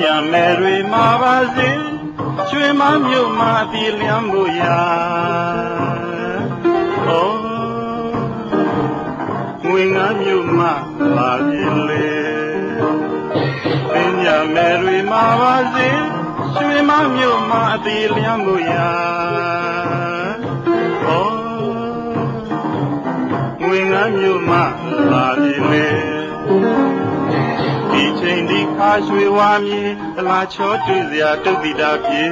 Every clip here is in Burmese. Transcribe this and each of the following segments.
ညာမယ်တွေမှာပါစေရွှေမမြို့မှာပြည်လျံမှုရာဩငွေငါမြို့မှာလာပြီလေပညာမယ်တွေမှာပါစေရွှေမမြို့မှာအပြည်လျံမှုရာဩငွေငါမြို့မှာလာပြီလေ ရွှေဝါမြေတလားချောတူစရာတုတ်တိတာပြေ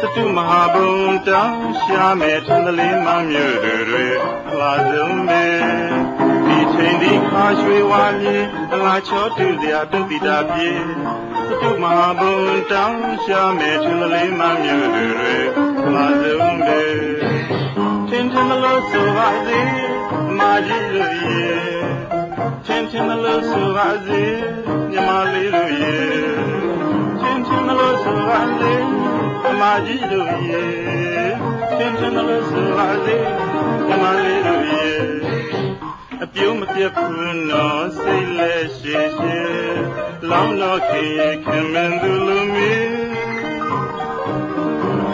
သတုမဟာဘုံတောင်းရှာမဲ့ထန်တလေးမမြို့တွေတွေအလားဆုံးပဲဒီချိန်ဒီခါရွှေဝါမြေတလားချောတူစရာတုတ်တိတာပြေသတုမဟာဘုံတောင်းရှာမဲ့ထန်တလေးမမြို့တွေတွေအလားဆုံးပဲထင်ထင်မလို့ဆိုပါစေမာကြီးတို့ရဲ့ ချင်းချင်းမလို့ဆိုပါစေမြမလေးတို့ရဲ့ချင်းချင်းမလို့ဆိုပါစေအမကြီးတို့ရဲ့ချင်းချင်းမလို့ဆိုပါစေမြမလေးတို့ရဲ့အပြုံးမပြတ်ဘူးနော်စိတ်လက်ရှိရှိလောင်းတော့ခင်ခင်မင်းသူလူမီ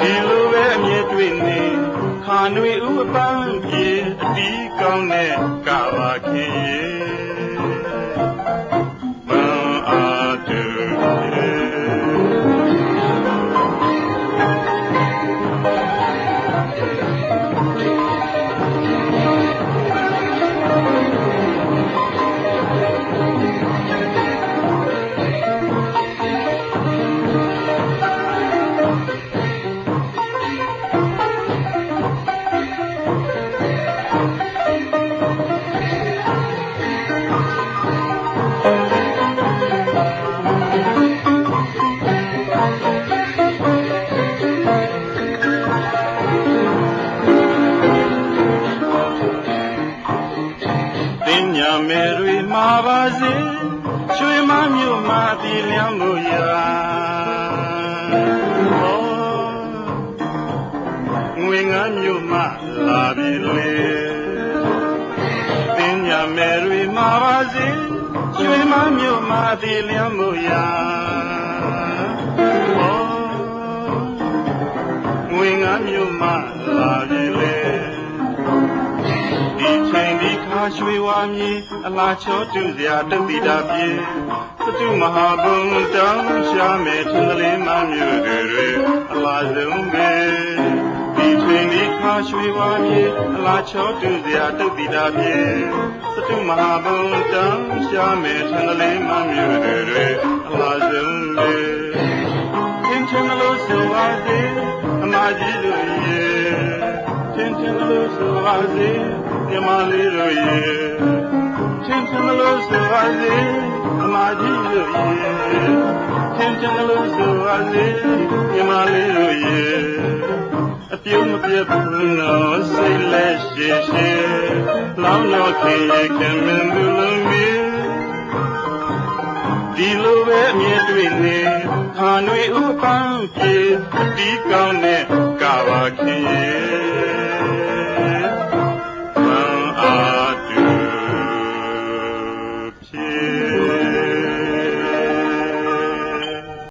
ဒီလိုပဲအမြဲတွေ့နေခါနွေဥအပန်းပြေအတီးကောင်းတဲ့ကဘာခင်ရဲ့ င်ညာမယ်တွေမှာပါစေရွှေမမြို့မှာတည်လျံလို့ရာဟောငွေငါမြို့မှာလာပြီလေတင်ညာမယ်တွေမှာပါစေရွှေမမြို့မှာတည်လျံလို့ရာ ရွှေဝါမြေအလားချောတူစရာတပိတာပြေသတုမဟာဘုံတောင်းရှာမဲ့ထင်ကလေးမမျိုးတွေတွေအလားဆုံးပဲဒီချိန်ဒီခါရွှေဝါမြေအလားချောတူစရာတပိတာပြေသတုမဟာဘုံတောင်းရှာမဲ့ထင်ကလေးမမျိုးတွေတွေအလားဆုံးပဲချင်းချင်းလို့ဆိုပါစေအမကြီးတို့ရဲ့ချင်းချင်းလို့ဆိုပါစေ မြမလေးတို့ရဲ့ချင်းချင်းလို့ဆိုပါစေအမကြီးတို့ရဲ့ချင်းချင်းလို့ဆိုပါစေမြမလေးတို့ရဲ့အပြုံးမပြတ်ဘူးနော်စိတ်လက်ရှိရှိလောင်းတော့ခင်ရဲ့ခင်မင်းလူလုံးမီဒီလိုပဲအမြဲတွေ့နေခါနွေဥပန်းပြေဒီကောင်းတဲ့ကဘာခင်ရဲ့